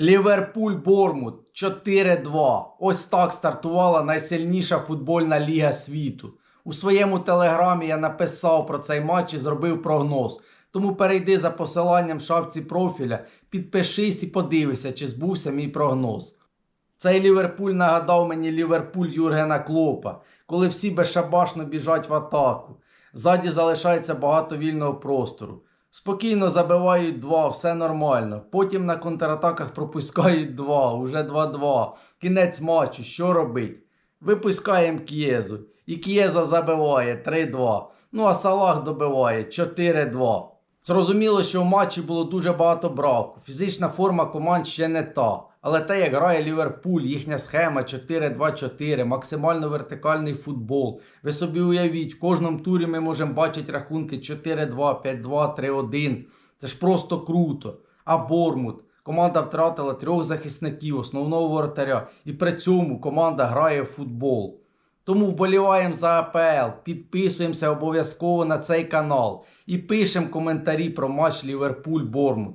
Ліверпуль Бормут 4-2. Ось так стартувала найсильніша футбольна ліга світу. У своєму телеграмі я написав про цей матч і зробив прогноз. Тому перейди за посиланням в шапці профіля, підпишись і подивися, чи збувся мій прогноз. Цей Ліверпуль нагадав мені Ліверпуль Юргена Клопа, коли всі безшабашно біжать в атаку. Ззаді залишається багато вільного простору. Спокійно забивають два, все нормально. Потім на контратаках пропускають два, уже 2-2. Кінець матчу, що робить? Випускаємо К'єзу. І К'єза забиває 3-2. Ну а Салах добиває 4-2. Зрозуміло, що в матчі було дуже багато браку. Фізична форма команд ще не та. Але те, як грає Ліверпуль, їхня схема 4-2-4, максимально вертикальний футбол. Ви собі уявіть, в кожному турі ми можемо бачити рахунки 4-2, 5-2, 3-1. Це ж просто круто. А Бормут. Команда втратила трьох захисників, основного воротаря. І при цьому команда грає в футбол. Тому вболіваємо за АПЛ, підписуємося обов'язково на цей канал і пишемо коментарі про матч Ліверпуль-Бормут.